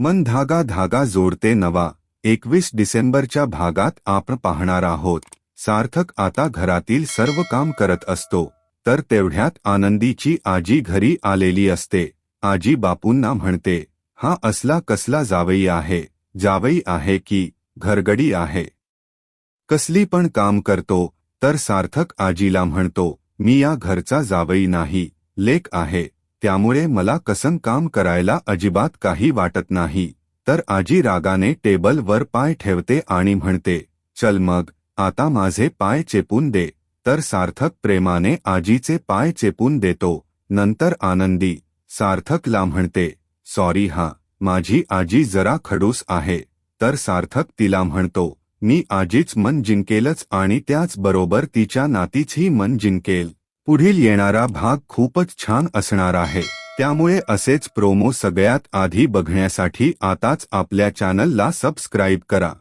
मन धागा धागा जोडते नवा. एकवीस डिसेंबरच्या भागात आपण पाहणार आहोत. सार्थक आता घरातील सर्व काम करत असतो. तर तेवढ्यात आनंदीची आजी घरी आलेली असते. आजी बापूंना म्हणते हा असला कसला जावई आहे. जावई आहे की घरगडी आहे. कसली पण काम करतो तर सार्थक आजीला म्हणतो मी या घरचा जावई नाही. लेक आहे. त्यामुळे मला कसं काम करायला अजिबात काही वाटत नाही. तर आजी रागाने टेबलवर पाय ठेवते आणि म्हणते चल मग आता माझे पाय चेपून दे. तर सार्थक प्रेमाने आजीचे पाय चेपून देतो. नंतर आनंदी सार्थकला म्हणते सॉरी हा माझी आजी जरा खडूस आहे. तर सार्थक तिला म्हणतो मी आजीच मन जिंकेलच आणि त्याचबरोबर तिच्या नातीचही मन जिंकेल. पुढील येणारा भाग खूपच छान असणार आहे. त्यामुळे असेच प्रोमो सगळ्यात आधी बघण्यासाठी आताच आपल्या चॅनलला सबस्क्राईब करा.